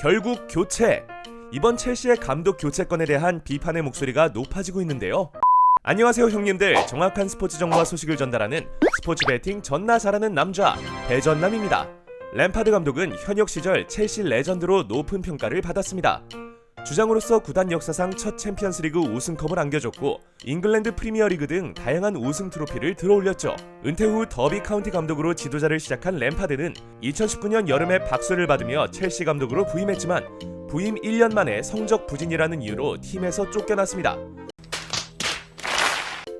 결국 교체. 이번 첼시의 감독 교체건에 대한 비판의 목소리가 높아지고 있는데요. 안녕하세요 형님들 정확한 스포츠 정보와 소식을 전달하는 스포츠 베팅 전나 잘하는 남자 배전남입니다. 램파드 감독은 현역 시절 첼시 레전드로 높은 평가를 받았습니다. 주장으로서 구단 역사상 첫 챔피언스리그 우승컵을 안겨줬고 잉글랜드 프리미어리그 등 다양한 우승 트로피를 들어올렸죠. 은퇴 후 더비 카운티 감독으로 지도자를 시작한 램파드는 2019년 여름에 박수를 받으며 첼시 감독으로 부임했지만 부임 1년 만에 성적 부진이라는 이유로 팀에서 쫓겨났습니다.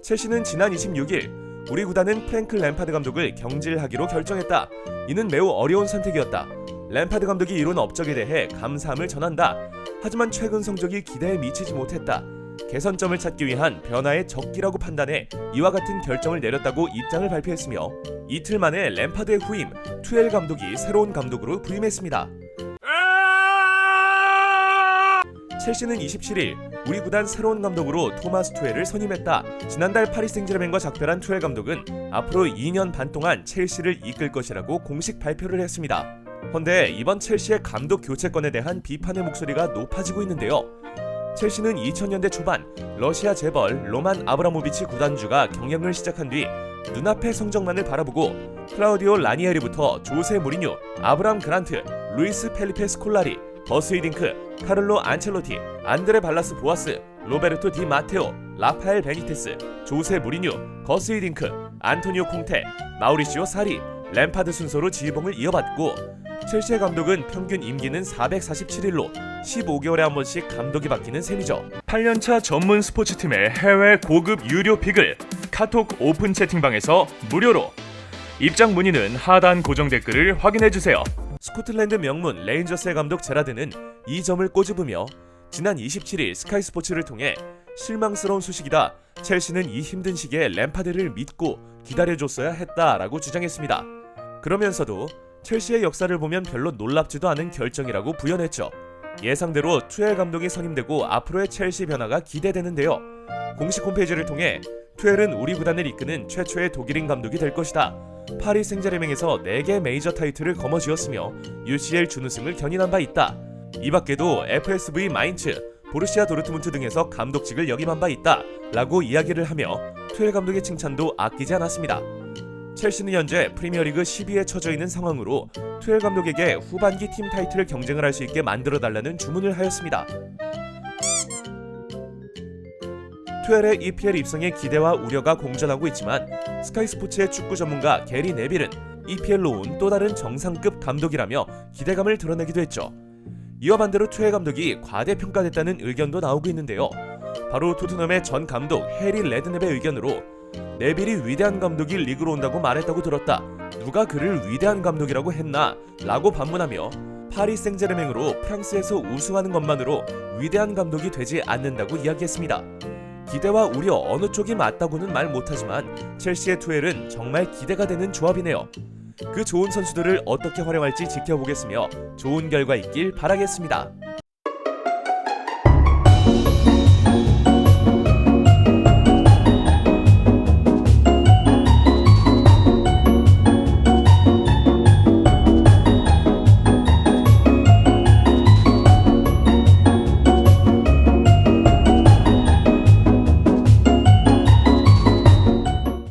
첼시는 지난 26일 우리 구단은 프랭클 램파드 감독을 경질하기로 결정했다. 이는 매우 어려운 선택이었다. 램파드 감독이 이룬 업적에 대해 감사함을 전한다. 하지만 최근 성적이 기대에 미치지 못했다. 개선점을 찾기 위한 변화의 적기라고 판단해 이와 같은 결정을 내렸다고 입장을 발표했으며 이틀 만에 램파드의 후임 투엘 감독이 새로운 감독으로 부임했습니다. 첼시는 27일 우리 구단 새로운 감독으로 토마스 투엘을 선임했다. 지난달 파리 생제르맹과 작별한 투엘 감독은 앞으로 2년 반 동안 첼시를 이끌 것이라고 공식 발표를 했습니다. 헌데 이번 첼시의 감독 교체권에 대한 비판의 목소리가 높아지고 있는데요. 첼시는 2000년대 초반 러시아 재벌 로만 아브라모비치 구단주가 경영을 시작한 뒤 눈앞의 성적만을 바라보고 클라우디오 라니에리부터 조세 무리뉴, 아브람 그란트, 루이스 펠리페 스콜라리, 버스 히딩크, 카를로 안첼로티, 안드레 발라스 보아스, 로베르토 디 마테오, 라파엘 베니테스, 조세 무리뉴, 거스 히딩크, 안토니오 콩테, 마우리시오 사리, 램파드 순서로 지휘봉을 이어받고 첼시의 감독은 평균 임기는 447일로 15개월에 한 번씩 감독이 바뀌는 셈이죠. 8년차 전문 스포츠팀의 해외 고급 유료 픽을 카톡 오픈 채팅방에서 무료로 입장 문의는 하단 고정 댓글을 확인해 주세요. 스코틀랜드 명문 레인저스의 감독 제라드는 이 점을 꼬집으며 지난 27일 스카이 스포츠를 통해 실망스러운 소식이다. 첼시는 이 힘든 시기에 램파드를 믿고 기다려줬어야 했다라고 주장했습니다. 그러면서도 첼시의 역사를 보면 별로 놀랍지도 않은 결정이라고 부연했죠. 예상대로 투엘 감독이 선임되고 앞으로의 첼시 변화가 기대되는데요. 공식 홈페이지를 통해 투엘은 우리 구단을 이끄는 최초의 독일인 감독이 될 것이다. 파리 생제르맹에서 4개 메이저 타이틀을 거머쥐었으며 UCL 준우승을 견인한 바 있다. 이 밖에도 FSV 마인츠, 보르시아 도르트문트 등에서 감독직을 역임한 바 있다. 라고 이야기를 하며 투엘 감독의 칭찬도 아끼지 않았습니다. 첼시는 현재 프리미어리그 10위에 처져 있는 상황으로 투엘 감독에게 후반기 팀 타이틀 경쟁을 할 수 있게 만들어 달라는 주문을 하였습니다. 투엘의 EPL 입성에 기대와 우려가 공존하고 있지만 스카이 스포츠의 축구 전문가 게리 네빌은 EPL로 온 또 다른 정상급 감독이라며 기대감을 드러내기도 했죠. 이와 반대로 투엘 감독이 과대평가됐다는 의견도 나오고 있는데요. 바로 토트넘의 전 감독 해리 레드넵의 의견으로 네빌이 위대한 감독이 리그로 온다고 말했다고 들었다. 누가 그를 위대한 감독이라고 했나? 라고 반문하며 파리 생제르맹으로 프랑스에서 우승하는 것만으로 위대한 감독이 되지 않는다고 이야기했습니다. 기대와 우려 어느 쪽이 맞다고는 말 못하지만 첼시의 투엘은 정말 기대가 되는 조합이네요. 그 좋은 선수들을 어떻게 활용할지 지켜보겠으며 좋은 결과 있길 바라겠습니다.